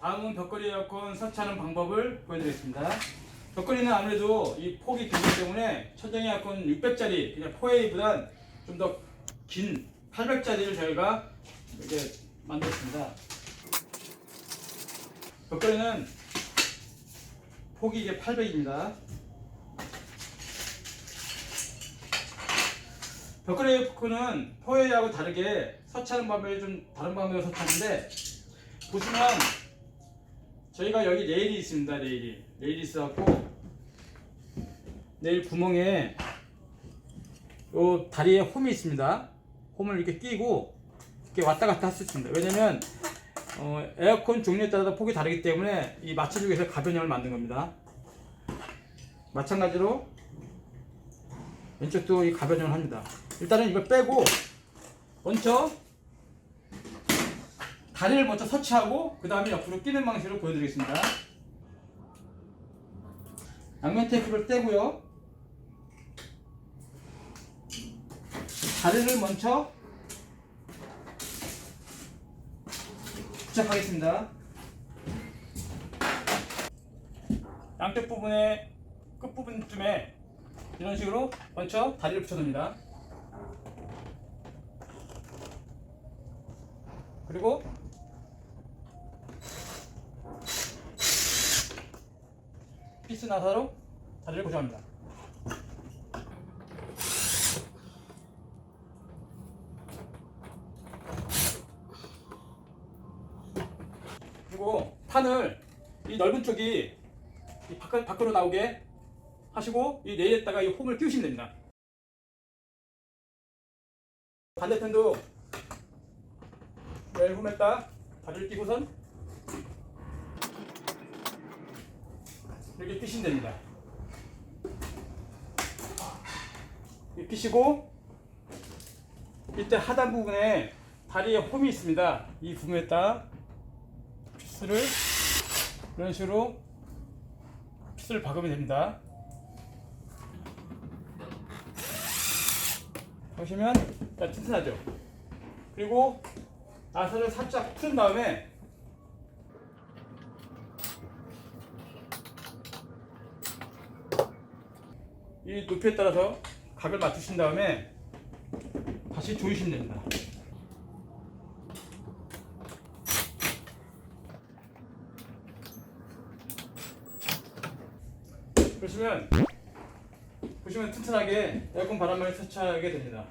다음은 벽걸이 에어컨 설치하는 방법을 보여드리겠습니다. 벽걸이는 아무래도 이 폭이 길기 때문에 천정 에어컨 600짜리 그냥 4A보단 좀 더 긴 800짜리를 저희가 이렇게 만들었습니다. 벽걸이는 폭이 이게 800입니다. 벽걸이 에어컨은 4A하고 다르게 설치하는 방법이 좀 다른 방법으로 설치하는데 보시면 저희가 여기 레일이 있습니다. 레일이 레일이 있어갖고 레일 구멍에 요 다리에 홈이 있습니다. 홈을 이렇게 끼고 이렇게 왔다 갔다 할 수 있습니다. 왜냐면 어, 에어컨 종류에 따라 폭이 다르기 때문에 이 맞춰주기 위해서 가변형을 만든 겁니다. 마찬가지로 왼쪽도 이 가변형을 합니다. 일단은 이걸 빼고 먼저 다리를 먼저 설치하고 그 다음에 옆으로 끼는 방식으로 보여드리겠습니다. 양면 테이프를 떼고요. 다리를 먼저 부착하겠습니다. 양쪽 부분의 끝부분쯤에 이런 식으로 먼저 다리를 붙여줍니다. 그리고 피스 나사로 다리를 고정합니다. 그리고 판을 이 넓은 쪽이 이 밖, 밖으로 나오게 하시고 이 레일에다가 이 홈을 끼우시면 됩니다. 반대편도 레일 홈에다 다리를 끼고선 이렇게 끼시면 됩니다. 이렇게 끼시고 이때 하단 부분에 다리에 홈이 있습니다. 이 부분에다 피스를 이런 식으로 피스를 박으면 됩니다. 보시면 자, 튼튼하죠. 그리고 나사를 살짝 풀은 다음에 이 높이에 따라서 각을 맞추신 다음에 다시 조이시면 됩니다. 그러시면 보시면 튼튼하게 에어컨 바람막이 설치하게 됩니다.